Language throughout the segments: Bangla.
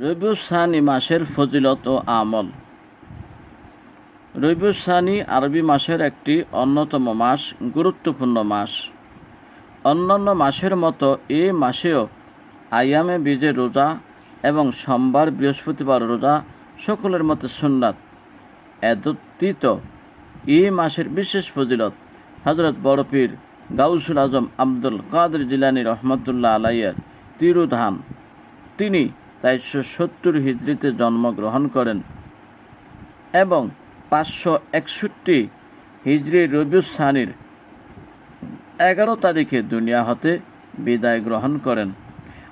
রবিউসানি মাসের ফজিলত ও আমল। রবিউসানি আরবি মাসের একটি অন্যতম মাস, গুরুত্বপূর্ণ মাস। অন্যান্য মাসের মতো এ মাসেও আয়ামে বীজে রোজা এবং সোমবার বৃহস্পতিবার রোজা সকলের মতে সুন্নাত। এদত্তিত এই মাসের বিশেষ ফজিলত হজরত বড় পীর গাউসুল আজম আব্দুল কাদের জিলানি রহমতুল্লাহ আলাইয়ের তিরুধান তিনি চারশো সত্তর হিজড়িতে জন্মগ্রহণ করেন। এবং পাঁচশো একষট্টি হিজড়ি রবিউসানির এগারো তারিখে দুনিয়া হতে বিদায় গ্রহণ করেন।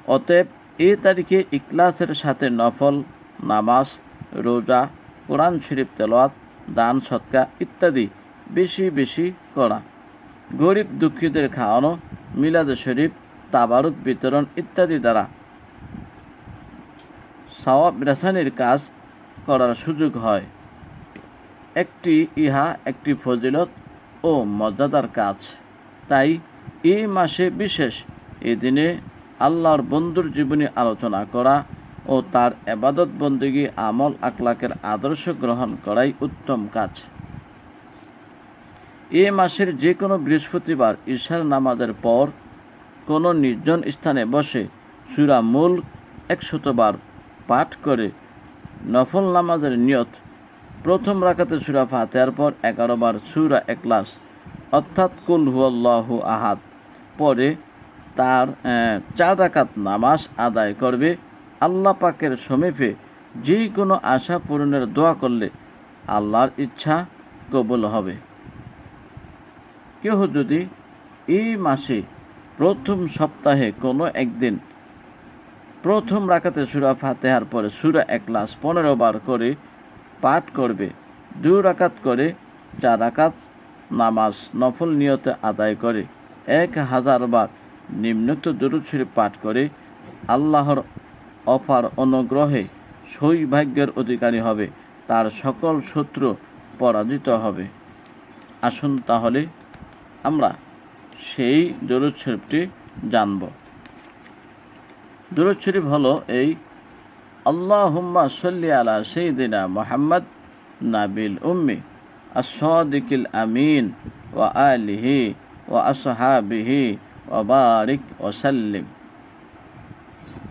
অতএব এ তারিখে ইকলাসের সাথে নফল, নামাজ, রোজা, কোরআন শরীফ তেলাওয়াত, দান সৎকা ইত্যাদি বেশি বেশি করা। গরিব দুঃখীদের খাওয়ানো, মিলাদ শরীফ তাবারুক বিতরণ ইত্যাদি দ্বারা সওয়াব রেসানির কাজ করার সুযোগ হয়। একটি ইহা, একটি ফজিলত ও মর্যাদার কাজ। তাই এই মাসে বিশেষ এই দিনে আল্লাহর বন্ধুর জীবনী আলোচনা করা ও তার এবাদত বন্দিগি আমল আকলাকের আদর্শ গ্রহণ করাই উত্তম কাজ। এ মাসের যে কোনো বৃহস্পতিবার ঈশার নামাজের পর কোনো নির্জন স্থানে বসে সুরা মূল একশতবার পাঠ করে নফল নামাজের নিয়ত। প্রথম রাকাতে সুরা ফাতেহার পর এগারো বার সুরা একলাস অর্থাৎ কুল হুয়াল্লাহু আহাদ। পরে তার চার রাকাত নামাজ আদায় করবে। আল্লাহ পাকের সমীপে যে কোনো আশা পূরণের দোয়া করলে আল্লাহর ইচ্ছা কবুল হবে। কেহ যদি এই মাসে প্রথম সপ্তাহে কোনো একদিন প্রথম রাকাতে সুরা ফাতেহার পরে সুরা এক একলাস পনেরো বার করে পাঠ করবে। দু রাকাত করে চার রাকাত নামাজ নফল নিয়তে আদায় করে। এক হাজার বার নিম্নোক্ত দরুদ পাঠ করে আল্লাহর অফার অনুগ্রহে সৌভাগ্যের অধিকারী হবে, তার সকল শত্রু পরাজিত হবে। আসুন তাহলে আমরা সেই দরুদ শরীফটি জানব। দরুদ শরীফ হলো এই আল্লাহুম্মা সাল্লি আলা সাইয়্যিদিনা মুহাম্মদ নাবিল উম্মি আস-সাদিকিল আমিন ওয়া আলিহি ওয়া আসহাবিহি ওয়া বারিক ওয়া সাল্লিম